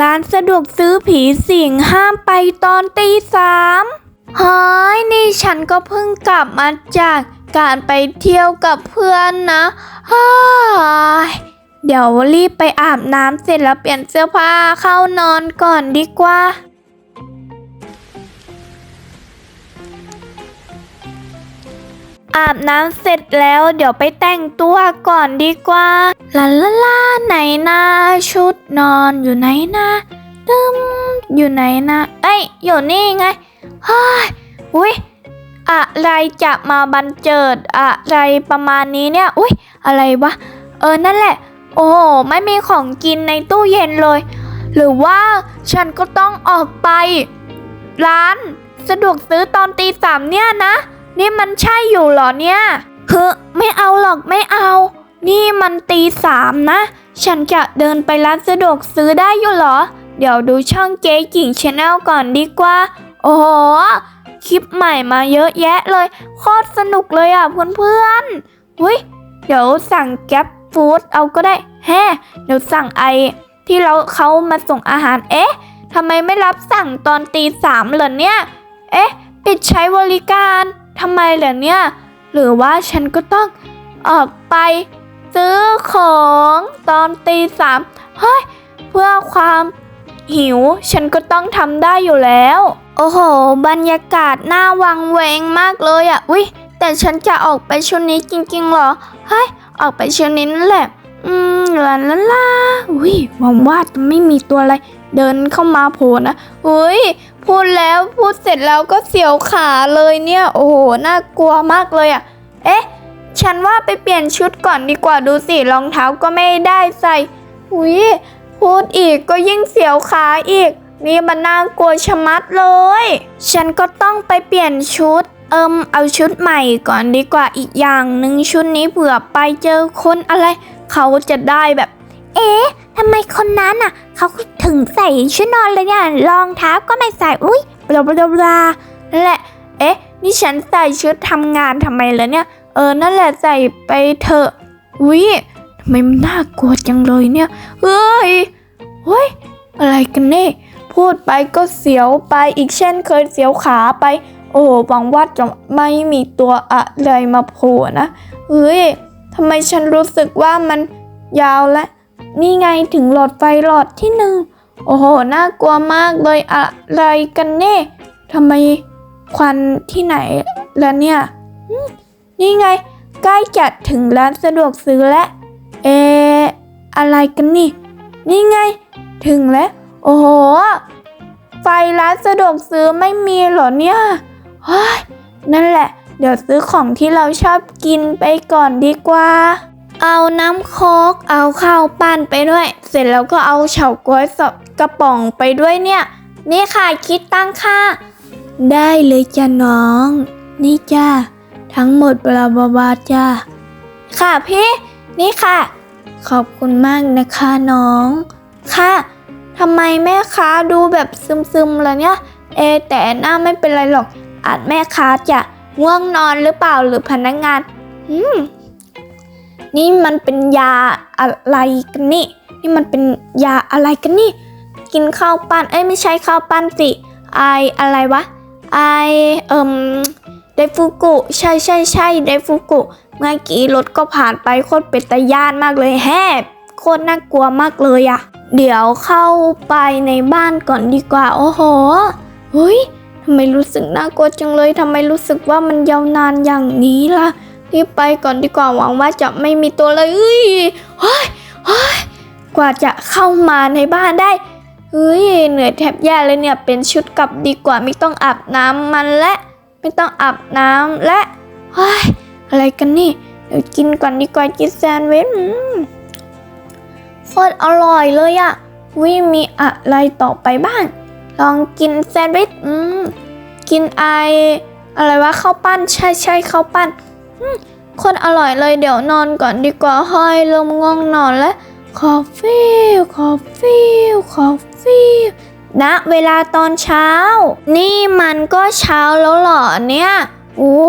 ร้านสะดวกซื้อผีสิงห้ามไปตอนตีสามเฮ้ยนี่ฉันก็เพิ่งกลับมาจากการไปเที่ยวกับเพื่อนนะเฮ้ยเดี๋ยวรีบไปอาบน้ำเสร็จแล้วเปลี่ยนเสื้อผ้าเข้านอนก่อนดีกว่า อาบน้ำเสร็จแล้วเดี๋ยวไปแต่งตัวก่อนดีกว่าลาลาลาไหนนะชุดนอนอยู่ไหนนะตึมอยู่ไหนนะเอ้ยอยู่นี่ไงเฮ้ยอุ้ยอะไรจะมาบันเจิดอะไรประมาณนี้เนี่ยอุ้ยอะไรวะเออนั่นแหละ โอ้โหไม่มีของกินในตู้เย็นเลย หรือว่าฉันก็ต้องออกไป ร้านสะดวกซื้อตอนตีสามเนี่ยนะ นี่มันใช่อยู่เหรอเนี่ยเฮ้ไม่เอาหรอกไม่เอา นี่มันตีสามนะ ฉันจะเดินไปร้านสะดวกซื้อได้อยู่เหรอ เดี๋ยวดูช่องเก๋กิ่งชาแนลก่อนดีกว่า โอ้โห คลิปใหม่มาเยอะแยะเลย โคตรสนุกเลยอะเพื่อนๆเฮ้ย เดี๋ยวสั่งแก๊ปฟู้ดเอาก็ได้แฮ่เดี๋ยวสั่งไอที่เราเขามาส่งอาหาร เอ๊ะทำไมไม่รับสั่งตอนตีสามเหรอเนี่ย เอ๊ะ ปิดใช้บริการ ทำไมเหรอเนี่ย หรือว่าฉันก็ต้องออกไป ซื้อของตอนตีสามเฮ้ย เพื่อความหิว ฉันก็ต้องทำได้อยู่แล้ว โอ้โห บรรยากาศน่าวังเวงมากเลยอะ่ะวิแต่ฉันจะออกไปชุดนี้จริงๆเหรอ เฮ้ย ออกไปชุดนี้นั่นแหละ อืมลาลาลาวิหวังว่าจะไม่มีตัวอะไร เดินเข้ามาโผล่นะอุ้ย พูดแล้วพูดเสร็จแล้วก็เสียวขาเลยเนี่ย โอ้โห น่ากลัวมากเลยอะ่ะ เอ๊ะ ฉันว่าไปเปลี่ยนชุดก่อนดีกว่าดูสิ รองเท้าก็ไม่ได้ใส่อุ้ยพูดอีกก็ยิ่งเสียวขาอีก นี่มันน่ากลัวชะมัดเลย ฉันก็ต้องไปเปลี่ยนชุด เอิมเอาชุดใหม่ก่อนดีกว่าอีกอย่างหนึ่งชุดนี้เผื่อไปเจอคนอะไร เขาจะได้แบบ เอ๊ะทำไมคนนั้นอะ เขาถึงใส่ชุดนอนเลยเนี่ยรองเท้าก็ไม่ใส่อุ้ยบลาบลาบลานั่นแหละ เอ๊ะ นี่ฉันใส่ชุดทำงานทำไมล่ะเนี่ย เออ นั่นแหละใส่ไปเถอะวิทำไมมันน่ากลัวจังเลยเนี่ยเฮ้ยเฮ้ย อะไรกันเนี่ยพูดไปก็เสียวไปอีกเช่นเคยเสียวขาไป โอ้โหหวังว่าจะไม่มีตัวอะไรมาโผล่นะเฮ้ยทำไมฉันรู้สึกว่ามันยาวและ นี่ไงถึงหลอดไฟหลอดที่หนึ่งโอ้โห น่ากลัวมากเลยอะไรกันเน่ทำไมควันที่ไหนแล้วเนี่ย นี่ไง ใกล้จะถึงร้านสะดวกซื้อแล้ว เอะอะไรกันนี่ นี่ไง ถึงแล้ว โอ้โห ไฟร้านสะดวกซื้อไม่มีเหรอเนี่ยนั่นแหละ เดี๋ยวซื้อของที่เราชอบกินไปก่อนดีกว่า เอาน้ำโคกเอาข้าวปั้นไปด้วย เสร็จแล้วก็เอาเฉาก๊วยสอบกระป๋องไปด้วยเนี่ย นี่ค่ะคิดตั้งค่า ได้เลยจ้ะน้อง นี่จ้าทั้งหมดบลาบาบาจ้าค่ะพี่ นี่ค่ะ ขอบคุณมากนะคะน้อง ค่ะทำไมแม่ค้าดูแบบซึมๆแล้วเนี่ย เอ แต่หน้าไม่เป็นไรหรอกอาจแม่ค้าจะง่วงนอนหรือเปล่าหรือพนักงาน อืม นี่มันเป็นยาอะไรกันนี่ นี่มันเป็นยาอะไรกันนี่ กินข้าวปั้น เอ้ยไม่ใช่ข้าวปั้นสิ ไออะไรวะ ไอเอิมไดฟูกุ ใช่ใช่ใช่ไดฟูกุ เมื่อกี้รถก็ผ่านไปโคตรเป็นตะย่านมากเลยแฮบโคตรน่ากลัวมากเลยอะเดี๋ยวเข้าไปในบ้านก่อนดีกว่า โอ้โหเฮ้ยทำไมรู้สึกน่ากลัวจังเลยทำไมรู้สึกว่ามันยาวนานอย่างนี้ล่ะ รีบไปก่อนดีกว่าหวังว่าจะไม่มีตัวเลยเอ้ยเฮ้ยเฮ้ยกว่าจะเข้ามาในบ้านได้เฮ้ยเหนื่อยแทบแย่เลยเนี่ยเป็นชุดกลับดีกว่าไม่ต้องอาบน้ำมันและ ไม่ต้องอาบน้ำและเฮ้ยอะไรกันนี่เดี๋ยวกินก่อนดีกว่ากินแซนด์วิชอืมโคตรอร่อยเลยอะวิมีอะไรต่อไปบ้าง ลองกินแซนด์วิชอืมกินไออะไรวะข้าวปั้นใช่ใช่ข้าวปั้น คนอร่อยเลยเดี๋ยวนอนก่อนดีกว่าห้อยเริ่มง่วงนอนแล้วคอฟฟี่คอฟฟี่คอฟฟี่ณเวลาตอนเช้า นี่มันก็เช้าแล้วเหรอเนี่ย โอ้โห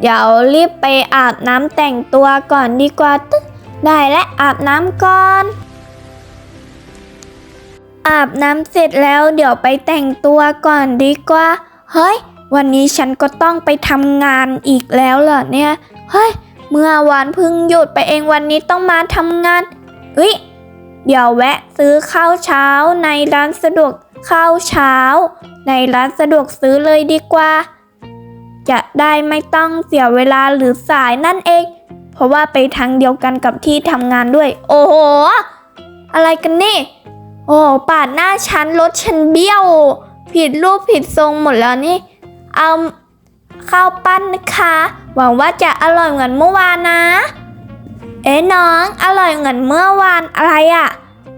เดี๋ยวรีบไปอาบน้ำแต่งตัวก่อนดีกว่าตึ๊กได้และอาบน้ำก่อน อาบน้ำเสร็จแล้วเดี๋ยวไปแต่งตัวก่อนดีกว่า เฮ้ย วันนี้ฉันก็ต้องไปทำงานอีกแล้วเหรอเนี่ย เฮ้ย เมื่อวานเพิ่งหยุดไปเองวันนี้ต้องมาทำงานเฮ้ย เดี๋ยวแวะซื้อข้าวเช้าในร้านสะดวกข้าวเช้า ในร้านสะดวกซื้อเลยดีกว่า จะได้ไม่ต้องเสียเวลาหรือสายนั่นเอง เพราะว่าไปทางเดียวกันกับที่ทำงานด้วย โอ้โห อะไรกันนี่ โอ้ปาดหน้าฉันรถฉันเบี้ยว ผิดรูปผิดทรงหมดแล้วนี่ เอาข้าวปั้นนะคะ หวังว่าจะอร่อยเหมือนเมื่อวานนะ เอ๊น้องอร่อยเหมือนเมื่อวานอะไรอะ่ะ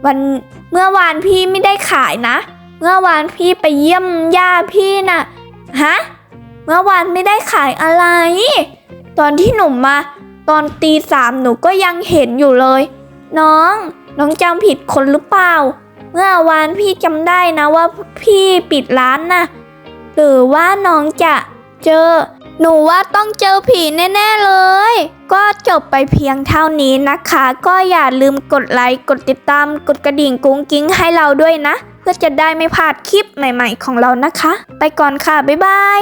วันเมื่อวานพี่ไม่ได้ขายนะ เมื่อวานพี่ไปเยี่ยมย่าพี่น่ะฮะเมื่อวานไม่ได้ขายอะไร ตอนที่หนูมมา ตอนตีสามหนูก็ยังเห็นอยู่เลย น้อง น้องจำผิดคนหรือเปล่า เมื่อวานพี่จำได้นะว่าพี่ปิดร้านนะ หรือว่าน้องจะเจอ หนูว่าต้องเจอผีแน่ ๆ เลย ก็จบไปเพียงเท่านี้นะคะ ก็อย่าลืมกดไลค์กดติดตามกดกระดิ่งกุ้งกิ้งให้เราด้วยนะ เพื่อจะได้ไม่พลาดคลิปใหม่ ๆ ของเรานะคะ ไปก่อนค่ะ บ๊ายบาย